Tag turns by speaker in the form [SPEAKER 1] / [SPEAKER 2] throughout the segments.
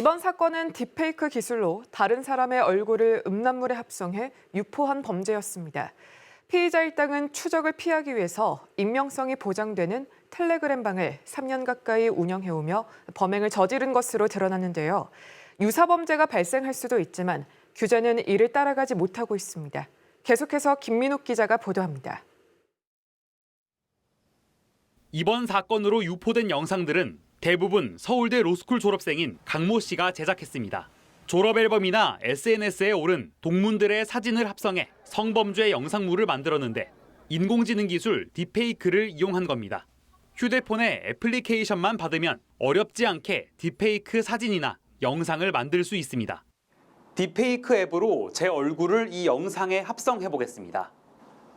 [SPEAKER 1] 이번 사건은 딥페이크 기술로 다른 사람의 얼굴을 음란물에 합성해 유포한 범죄였습니다. 피의자 일당은 추적을 피하기 위해서 익명성이 보장되는 텔레그램 방을 3년 가까이 운영해오며 범행을 저지른 것으로 드러났는데요. 유사 범죄가 발생할 수도 있지만 규제는 이를 따라가지 못하고 있습니다. 계속해서 김민욱 기자가 보도합니다.
[SPEAKER 2] 이번 사건으로 유포된 영상들은 대부분 서울대 로스쿨 졸업생인 강모 씨가 제작했습니다. 졸업 앨범이나 SNS에 오른 동문들의 사진을 합성해 성범죄 영상물을 만들었는데 인공지능 기술 딥페이크를 이용한 겁니다. 휴대폰에 애플리케이션만 받으면 어렵지 않게 딥페이크 사진이나 영상을 만들 수 있습니다. 딥페이크 앱으로 제 얼굴을 이 영상에 합성해 보겠습니다.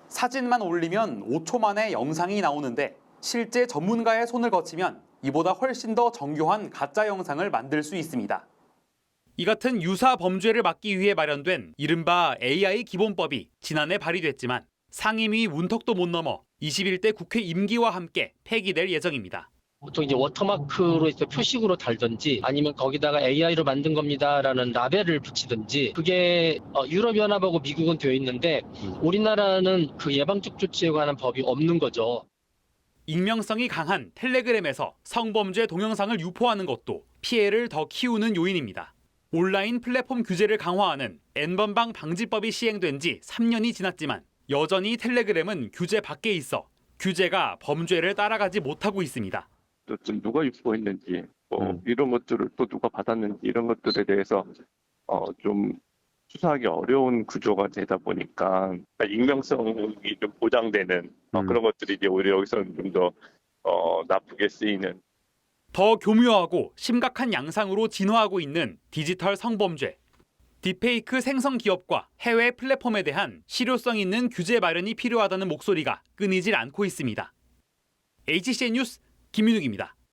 [SPEAKER 2] 사진만 올리면 5초 만에 영상이 나오는데 실제 전문가의 손을 거치면 이보다 훨씬 더 정교한 가짜 영상을 만들 수 있습니다. 이 같은 유사 범죄를 막기 위해 마련된 이른바 AI 기본법이 지난해 발의됐지만 상임위 문턱도 못 넘어 21대 국회 임기와 함께 폐기될 예정입니다.
[SPEAKER 3] 보통 이제 워터마크로 이제 표식으로 달든지 아니면 거기다가 AI로 만든 겁니다라는 라벨을 붙이든지 그게 어, 유럽연합하고 미국은 되어 있는데 우리나라는 그 예방적 조치에 관한 법이 없는 거죠.
[SPEAKER 2] 익명성이 강한 텔레그램에서 성범죄 동영상을 유포하는 것도 피해를 더 키우는 요인입니다. 온라인 플랫폼 규제를 강화하는 N번방 방지법이 시행된 지 3년이 지났지만 여전히 텔레그램은 규제 밖에 있어 규제가 범죄를 따라가지 못하고 있습니다.
[SPEAKER 4] 또 좀 누가 유포했는지 뭐 이런 것들을 또 누가 받았는지 이런 것들에 대해서 어 좀 수사하기 어려운 구조가 되다 보니까 그러니까 익명성이 좀 보장되는 어,
[SPEAKER 5] 음.
[SPEAKER 4] 그런 것들이 이제 오히려 여기서는 좀 더 어, 나쁘게 쓰이는
[SPEAKER 2] 더 교묘하고 심각한 양상으로 진화하고 있는 디지털 성범죄. 딥페이크 생성 기업과 해외 플랫폼에 대한 실효성 있는 규제 마련이 필요하다는 목소리가 끊이질 않고 있습니다. HCN 뉴스 김민욱입니다.